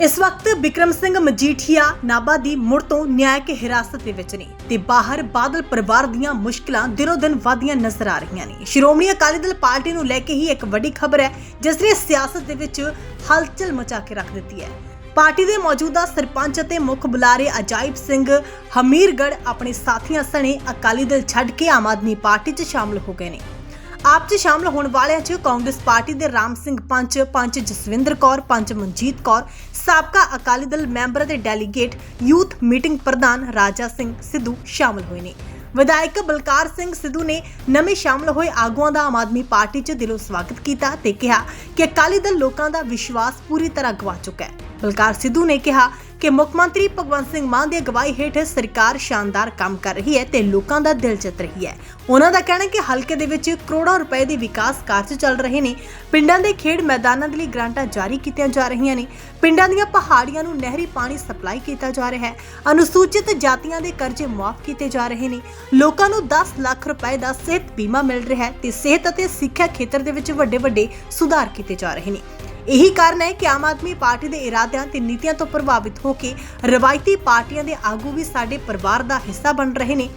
ਇਸ ਵਕਤ ਵਿਕਰਮ ਸਿੰਘ ਮਜੀਠੀਆ ਨਾਭਾ ਦੀ ਮੁੜ ਤੋਂ ਨਿਆਇਕ ਹਿਰਾਸਤ ਦੇ ਵਿੱਚ ਨੇ ਤੇ ਬਾਹਰ ਬਾਦਲ ਪਰਿਵਾਰ ਦੀਆਂ ਮੁਸ਼ਕਲਾਂ ਦਿਨੋ ਦਿਨ ਵਧਦੀਆਂ ਨਜ਼ਰ ਆ ਰਹੀਆਂ ਨੇ। ਸ਼੍ਰੋਮਣੀ ਅਕਾਲੀ ਦਲ ਪਾਰਟੀ ਨੂੰ ਲੈ ਕੇ ਹੀ ਇੱਕ ਵੱਡੀ ਖਬਰ ਹੈ, ਜਿਸ ਨੇ ਸਿਆਸਤ ਦੇ ਵਿੱਚ ਹਲਚਲ ਮਚਾ ਕੇ ਰੱਖ ਦਿੱਤੀ ਹੈ। ਪਾਰਟੀ ਦੇ ਮੌਜੂਦਾ ਸਰਪੰਚ ਅਤੇ ਮੁੱਖ ਬੁਲਾਰੇ ਅਜਾਇਬ ਸਿੰਘ ਹਮੀਰਗੜ ਆਪਣੇ ਸਾਥੀਆਂ ਸਣੇ ਅਕਾਲੀ ਦਲ ਛੱਡ ਕੇ ਆਮ ਆਦਮੀ ਪਾਰਟੀ 'ਚ ਸ਼ਾਮਲ ਹੋ ਗਏ ਨੇ। ਆਪ 'ਚ ਸ਼ਾਮਲ ਹੋਣ ਵਾਲਿਆਂ 'ਚ ਕਾਂਗਰਸ ਪਾਰਟੀ ਦੇ ਰਾਮ ਸਿੰਘ ਪੰਚ ਪੰਚ ਜਸਵਿੰਦਰ ਕੌਰ, ਪੰਚ ਮਨਜੀਤ ਕੌਰ, ਸਾਬਕਾ ਅਕਾਲੀ ਦਲ ਮੈਂਬਰ ਅਤੇ ਡੈਲੀਗੇਟ, ਯੂਥ ਮੀਟਿੰਗ ਪ੍ਰਧਾਨ ਰਾਜਾ ਸਿੰਘ ਸਿੱਧੂ ਸ਼ਾਮਲ ਹੋਏ ਨੇ। ਵਿਧਾਇਕ ਬਲਕਾਰ ਸਿੰਘ ਸਿੱਧੂ ਨੇ ਨਵੇਂ ਸ਼ਾਮਲ ਹੋਏ ਆਗੂਆਂ ਦਾ ਆਮ ਆਦਮੀ ਪਾਰਟੀ 'ਚ ਦਿਲੋਂ ਸਵਾਗਤ ਕੀਤਾ ਤੇ ਕਿਹਾ ਕਿ ਅਕਾਲੀ ਦਲ ਲੋਕਾਂ ਦਾ ਵਿਸ਼ਵਾਸ ਪੂਰੀ ਤਰ੍ਹਾਂ ਗਵਾ ਚੁੱਕਾ ਹੈ। ਬਲਕਾਰ ਸਿੱਧੂ ਨੇ ਕਿਹਾ ਕਿ ਮੁੱਖ ਮੰਤਰੀ ਭਗਵੰਤ ਸਿੰਘ ਮਾਨ ਦੀ ਅਗਵਾਈ ਹੇਠ ਸਰਕਾਰ ਸ਼ਾਨਦਾਰ ਕੰਮ ਕਰ ਰਹੀ ਹੈ ਤੇ ਲੋਕਾਂ ਦਾ ਦਿਲ ਜਿੱਤ ਰਹੀ ਹੈ। ਉਹਨਾਂ ਦਾ ਕਹਿਣਾ ਹੈ ਕਿ ਹਲਕੇ ਦੇ ਵਿੱਚ ਕਰੋੜਾਂ ਰੁਪਏ ਦੇ ਵਿਕਾਸ ਕਾਰਜ ਚੱਲ ਰਹੇ ਨੇ। ਪਿੰਡਾਂ ਦੇ ਖੇਡ ਮੈਦਾਨਾਂ ਦੇ ਲਈ ਗ੍ਰਾਂਟਾਂ ਜਾਰੀ ਕੀਤੀਆਂ ਜਾ ਰਹੀਆਂ ਨੇ। ਪਿੰਡਾਂ ਦੀਆਂ ਪਹਾੜੀਆਂ ਨੂੰ ਨਹਿਰੀ ਪਾਣੀ ਸਪਲਾਈ ਕੀਤਾ ਜਾ ਰਿਹਾ ਹੈ। ਅਨੁਸੂਚਿਤ ਜਾਤੀਆਂ ਦੇ ਕਰਜ਼ੇ ਮੁਆਫ ਕੀਤੇ ਜਾ ਰਹੇ ਨੇ। ਲੋਕਾਂ ਨੂੰ 10 ਲੱਖ ਰੁਪਏ ਦਾ ਸਿਹਤ ਬੀਮਾ ਮਿਲ ਰਿਹਾ ਹੈ ਤੇ ਸਿਹਤ ਅਤੇ ਸਿੱਖਿਆ ਖੇਤਰ ਦੇ ਵਿੱਚ ਵੱਡੇ ਵੱਡੇ ਸੁਧਾਰ ਕੀਤੇ ਜਾ ਰਹੇ ਨੇ। ਇਹੀ ਕਾਰਨ ਹੈ ਕਿ ਆਮ ਆਦਮੀ ਪਾਰਟੀ ਦੇ ਇਰਾਦਿਆਂ ਤੇ ਨੀਤੀਆਂ ਤੋਂ ਪ੍ਰਭਾਵਿਤ ਹੋ ਕੇ ਰਵਾਇਤੀ ਪਾਰਟੀਆਂ ਦੇ ਆਗੂ ਵੀ ਸਾਡੇ ਪਰਿਵਾਰ ਦਾ ਹਿੱਸਾ ਬਣ ਰਹੇ ਨੇ।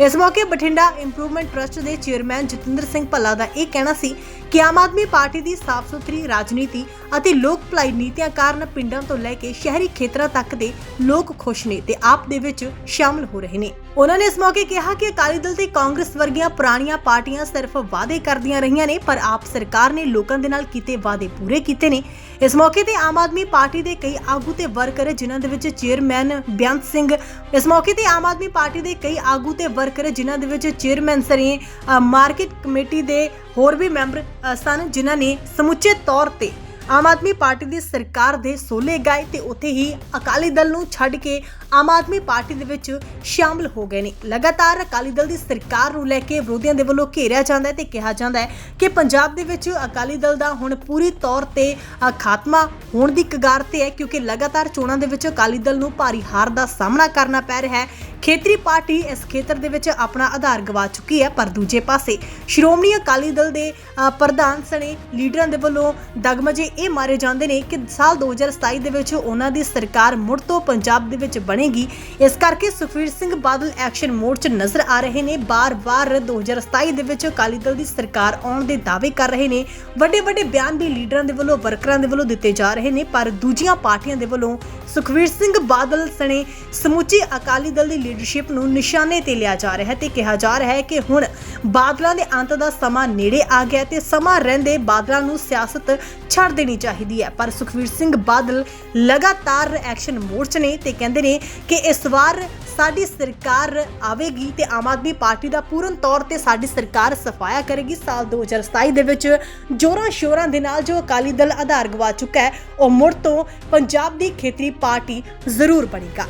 ਇਸ ਮੌਕੇ ਬਠਿੰਡਾ ਇੰਪਰੂਵਮੈਂਟ ਟਰਸਟ ਦੇ ਚੇਅਰਮੈਨ ਜਤਿੰਦਰ ਸਿੰਘ ਭੱਲਾ ਦਾ ਇਹ ਕਹਿਣਾ ਸੀ ਕਿ ਆਮ ਆਦਮੀ ਪਾਰਟੀ ਦੀ ਸਾਫ਼ ਸੁਥਰੀ ਰਾਜਨੀਤੀ ਅਤੇ ਲੋਕ ਭਲਾਈ ਨੀਤੀਆਂ ਕਾਰਨ ਪਿੰਡਾਂ ਤੋਂ ਲੈ ਕੇ ਸ਼ਹਿਰੀ ਖੇਤਰਾਂ ਤੱਕ ਦੇ ਲੋਕ ਖੁਸ਼ ਨੇ ਤੇ ਆਪ ਦੇ ਵਿੱਚ ਸ਼ਾਮਲ ਹੋ ਰਹੇ ਨੇ। ਉਹਨਾਂ ਨੇ ਇਸ ਮੌਕੇ ਕਿਹਾ ਕਿ ਅਕਾਲੀ ਦਲ ਤੇ ਕਾਂਗਰਸ ਵਰਗੀਆਂ ਪੁਰਾਣੀਆਂ ਪਾਰਟੀਆਂ ਸਿਰਫ ਵਾਅਦੇ ਕਰਦੀਆਂ ਰਹੀਆਂ ਨੇ, ਪਰ ਆਪ ਸਰਕਾਰ ਨੇ ਲੋਕਾਂ ਦੇ ਨਾਲ ਕੀਤੇ ਵਾਅਦੇ ਪੂਰੇ ਕੀਤੇ ਨੇ। ਇਸ ਮੌਕੇ ਤੇ ਆਮ ਆਦਮੀ ਪਾਰਟੀ ਦੇ ਕਈ ਆਗੂ ਤੇ ਵਰਕਰ, ਜਿਨ੍ਹਾਂ ਦੇ ਵਿੱਚ ਚੇਅਰਮੈਨ ਬੇਅੰਤ ਸਿੰਘ, ਇਸ ਮੌਕੇ ਤੇ ਆਮ ਆਦਮੀ ਪਾਰਟੀ ਦੇ ਕਈ ਆਗੂ ਤੇ ਵਰਕਰ, ਜਿਨ੍ਹਾਂ ਦੇ ਵਿੱਚ ਚੇਅਰਮੈਨ ਸਰੀ ਮਾਰਕੀਟ ਕਮੇਟੀ ਦੇ ਹੋਰ ਵੀ ਮੈਂਬਰ ਸਨ, ਜਿਨ੍ਹਾਂ ਨੇ ਸਮੁੱਚੇ ਤੌਰ ਤੇ ਆਮ ਆਦਮੀ ਪਾਰਟੀ ਦੀ ਸਰਕਾਰ ਦੇ ਸੋਲੇ ਗਏ ਤੇ ਉੱਥੇ ਹੀ ਅਕਾਲੀ ਦਲ ਨੂੰ ਛੱਡ ਕੇ ਆਮ ਆਦਮੀ ਪਾਰਟੀ ਦੇ ਵਿੱਚ ਸ਼ਾਮਲ ਹੋ ਗਏ ਨੇ। ਲਗਾਤਾਰ ਅਕਾਲੀ ਦਲ ਦੀ ਸਰਕਾਰ ਨੂੰ ਲੈ ਕੇ ਵਿਰੋਧੀਆਂ ਦੇ ਵੱਲੋਂ ਘੇਰਿਆ ਜਾਂਦਾ ਹੈ ਤੇ ਕਿਹਾ ਜਾਂਦਾ ਹੈ ਕਿ ਪੰਜਾਬ ਦੇ ਵਿੱਚ ਅਕਾਲੀ ਦਲ ਦਾ ਹੁਣ ਪੂਰੀ ਤੌਰ ਤੇ ਖਾਤਮਾ ਹੋਣ ਦੀ ਕਗਾਰ ਤੇ ਹੈ ਕਿਉਂਕਿ ਲਗਾਤਾਰ ਚੋਣਾਂ ਦੇ ਵਿੱਚ ਅਕਾਲੀ ਦਲ ਨੂੰ ਭਾਰੀ ਹਾਰ ਦਾ ਸਾਹਮਣਾ ਕਰਨਾ ਪੈ ਰਿਹਾ ਹੈ। ਖੇਤਰੀ ਪਾਰਟੀ ਇਸ ਖੇਤਰ ਦੇ ਵਿੱਚ ਆਪਣਾ ਆਧਾਰ ਗਵਾ ਚੁੱਕੀ ਹੈ, ਪਰ ਦੂਜੇ ਪਾਸੇ ਸ਼੍ਰੋਮਣੀ ਅਕਾਲੀ ਦਲ ਦੇ ਪ੍ਰਧਾਨ ਸਣੇ ਲੀਡਰਾਂ ਦੇ ਵੱਲੋਂ ਦਗਮਜੇ ਇਹ ਮਾਰੇ ਜਾਂਦੇ ਨੇ ਕਿ ਸਾਲ 2027 ਦੇ ਵਿੱਚ ਉਹਨਾਂ ਦੀ ਸਰਕਾਰ ਮੁੜ ਤੋਂ ਪੰਜਾਬ ਦੇ ਵਿੱਚ ਬਣੇਗੀ। ਇਸ ਕਰਕੇ ਸੁਖਵੀਰ ਸਿੰਘ ਬਾਦਲ ਐਕਸ਼ਨ ਮੋਡ 'ਚ ਨਜ਼ਰ ਆ ਰਹੇ ਨੇ। ਬਾਰ-ਬਾਰ 2027 ਦੇ ਵਿੱਚ ਅਕਾਲੀ ਦਲ ਦੀ ਸਰਕਾਰ ਆਉਣ ਦੇ ਦਾਅਵੇ ਕਰ ਰਹੇ ਨੇ। ਵੱਡੇ-ਵੱਡੇ ਬਿਆਨ ਵੀ ਲੀਡਰਾਂ ਦੇ ਵੱਲੋਂ, ਵਰਕਰਾਂ ਦੇ ਵੱਲੋਂ ਦਿੱਤੇ ਜਾ ਰਹੇ ਨੇ, ਪਰ ਦੂਜੀਆਂ ਪਾਰਟੀਆਂ ਦੇ ਵੱਲੋਂ ਸੁਖਵੀਰ ਸਿੰਘ ਬਾਦਲ ਸਣੇ ਸਮੁੱਚੀ ਅਕਾਲੀ ਦਲ ਦੀ ਲੀਡਰਸ਼ਿਪ ਨੂੰ ਨਿਸ਼ਾਨੇ ਤੇ ਲਿਆ ਜਾ ਰਿਹਾ ਹੈ ਤੇ ਕਿਹਾ ਜਾ ਰਿਹਾ ਹੈ ਕਿ ਹੁਣ ਬਾਦਲਾਂ ਦੇ ਅੰਤ ਦਾ ਸਮਾਂ ਨੇੜੇ ਆ ਗਿਆ ਤੇ ਸਮਾਂ ਰਹਿੰਦੇ ਬਾਦਲਾਂ ਨੂੰ ਸਿਆਸਤ ਛੱਡ ਦੇਣੀ ਚਾਹੀਦੀ ਹੈ। ਪਰ ਸੁਖਵੀਰ ਸਿੰਘ ਬਾਦਲ ਲਗਾਤਾਰ ਐਕਸ਼ਨ ਮੋਡ 'ਚ ਨੇ ਤੇ ਕਹਿੰਦੇ ਨੇ ਕਿ ਇਸ ਵਾਰ ਸਾਡੀ ਸਰਕਾਰ ਆਵੇਗੀ ਤੇ ਆਮ ਆਦਮੀ ਪਾਰਟੀ ਦਾ ਪੂਰਨ ਤੌਰ ਤੇ ਸਾਡੀ ਸਰਕਾਰ ਸਫਾਇਆ ਕਰੇਗੀ। ਸਾਲ 2027 ਦੇ ਵਿੱਚ ਜੋਰਾਂ ਸ਼ੋਰਾਂ ਦੇ ਨਾਲ ਜੋ ਅਕਾਲੀ ਦਲ ਆਧਾਰ ਗਵਾ ਚੁੱਕਾ ਹੈ, ਉਹ ਮੁੜ ਤੋਂ ਪੰਜਾਬ ਦੀ ਖੇਤਰੀ ਪਾਰਟੀ ਜ਼ਰੂਰ ਬਣੇਗਾ।